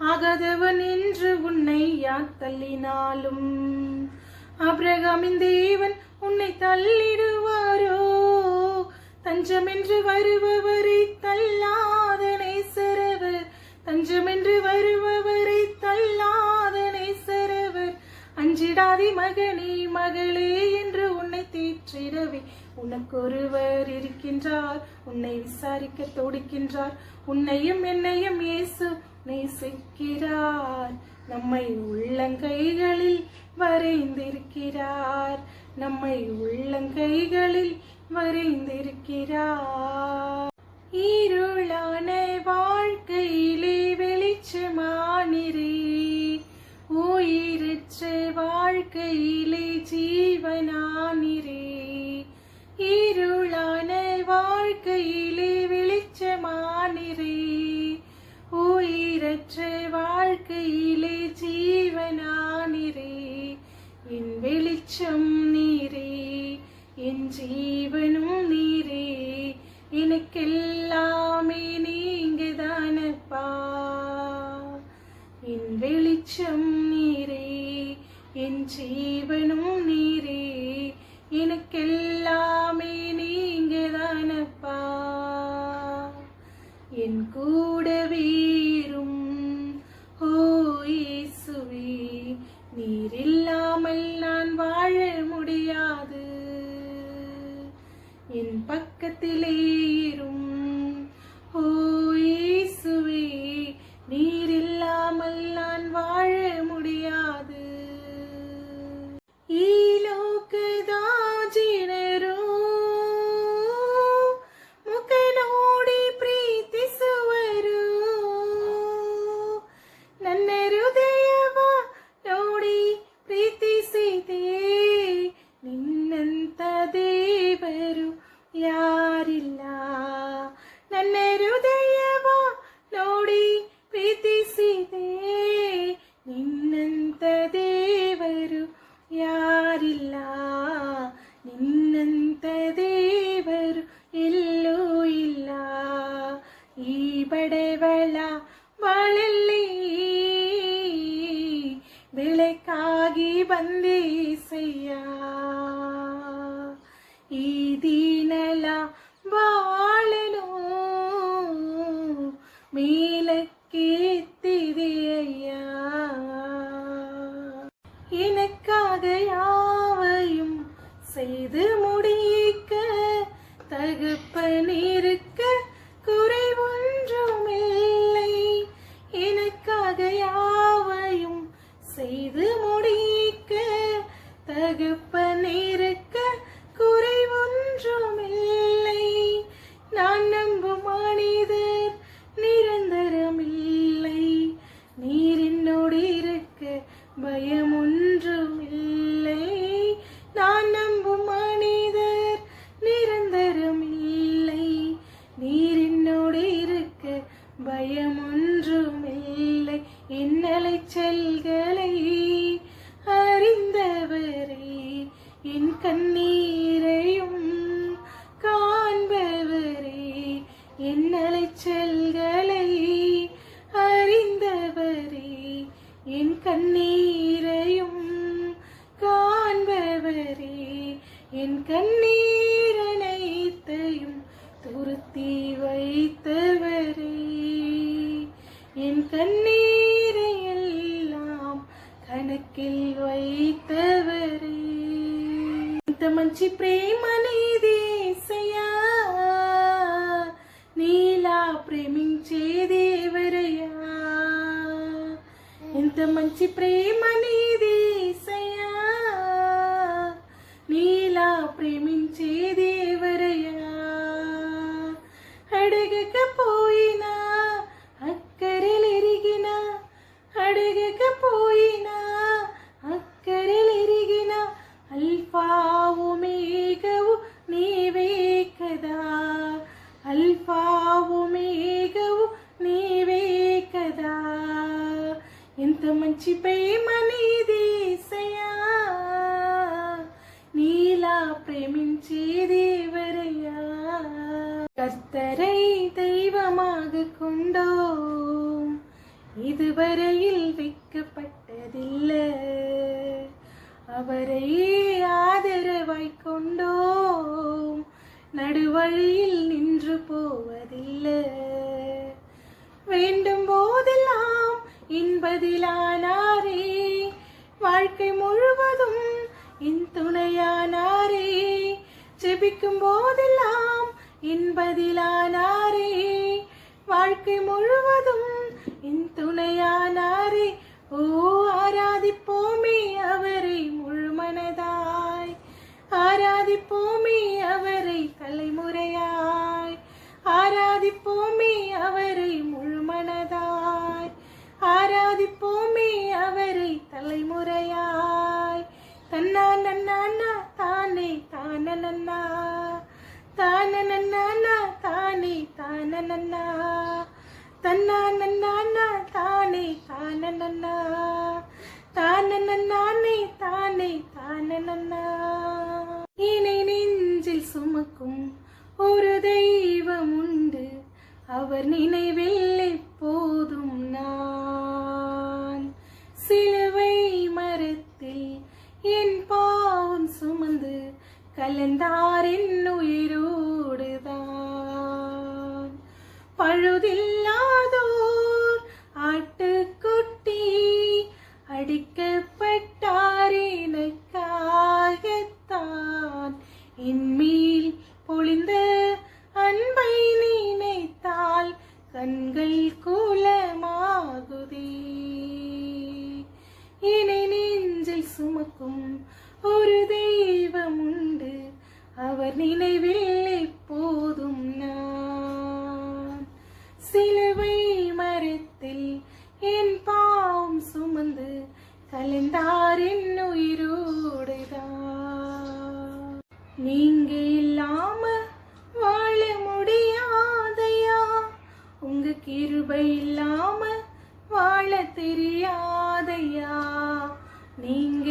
ஆகாதவன் என்று உன்னை யார் தள்ளினாலும்? அப்ரகாமின் தேவன் உன்னை தள்ளிடுவாரோ? தஞ்சமென்று வருபவரை தள்ளாத நேசரவர் தஞ்சமென்று வருபவரை தள்ளாத நேசரவர் அஞ்சிடாதி மகனே மகளே என்று உன்னை தேற்றிடவே. உனக்கொருவர் இருக்கின்றார் உன்னை விசாரிக்க தொடுக்கின்றார். உன்னையும் என்னையும் இயேசு நேசிக்கிறார். நம்மை உள்ளங்கைகளில் வரைந்திருக்கிறார். நம்மை உள்ளங்கைகளில் வரைந்திருக்கிறார். இருளான வாழ்க்கையிலே வெளிச்சமானிரே. உயிரற்ற வாழ்க்கையிலே ஜீவனானிரே. இரு உயிரற்ற வாழ்க்கையிலே ஜீவனானிரே. என் வெளிச்சம் நீரே என் ஜீவனும் நீரே. எனக்கெல்லாமே நீங்கதானப்பா. என் வெளிச்சம் நீரே என் ஜீவனும் நீரே. எனக்கெல்லாமே நீங்கதானப்பா. என் கூ தகுப்பன் இருக்க குறை ஒன்றுமில்லை எனக்காக யாவையும் செய்து முடிக்க தகுப்ப துருத்தி வைத்தவரே என் கண்ணீரை எல்லாம் కనకిల్ వైతవరే ఇంత మంచి ప్రేమ నీదేసయ్యా నీలా ప్రేమించేదేవరయ్యా ఎంత మంచి ప్రేమ నీదేసయ్యా అడగకపోయినా అక్కరలెరిగిన అడగకపోయినా అక్కరలెరిగిన అల్ఫావు మేఘవు నీవే కదా. అల్ఫావు మేఘవు నీవే కదా. ఎంత మంచి ప్రేమ கொண்டோம் இதுவரையில் விற்கப்பட்டதில்லை அவரையே ஆதரவாய் கொண்டோம் நடுவழியில் நின்று போவதில்லை. வேண்டும் போதெல்லாம் இன்பதிலானாரே. வாழ்க்கை முழுவதும் என் துணையானாரே ஜெபிக்கும் போதெல்லாம் இன்பதிலானாரே. வாழ்க்கை முழுவதும் என் துணையானாரே. ஓ ஆராதிப்போமே அவரை முழுமனதாய். ஆராதிப்போமே அவரை தலைமுறையாய். ஆராதிப்போமே அவரை முழுமனதாய். ஆராதிப்போமே அவரை தலைமுறையாய். தன்னா நன்னா தானே தான நன்னா. தான நன்னா தானே தான நன்னா தன்னா நன்னா தானே தான நன்னா தான நன்னானே தானே தான நன்னா இணை நெஞ்சில் சுமக்கும் ஒரு தெய்வம் உண்டு. அவர் நினைவில் எப்போதும் நான். சிலுவை மரத்தில் என் பாவம் சுமந்து கலந்தார் அடிக்கப்பட்டார் எனக்காகத்தான் என்மேல் பொழிந்த அன்பை நினைத்தால் கண்கள் கூலமாகுதே. இணை நெஞ்சில் சுமக்கும் ஒரு தெய்வம் உண்டு அவர் நினைவில் எப்போதும் நான். சிலுவை மரத்தில் என் பாவம் சுமந்து கலந்தார் உயிரோடுதான் நீங்க இல்லாம வாழ முடியாதையா? உங்க கிருபை இல்லாம வாழ தெரியாதையா? நீங்க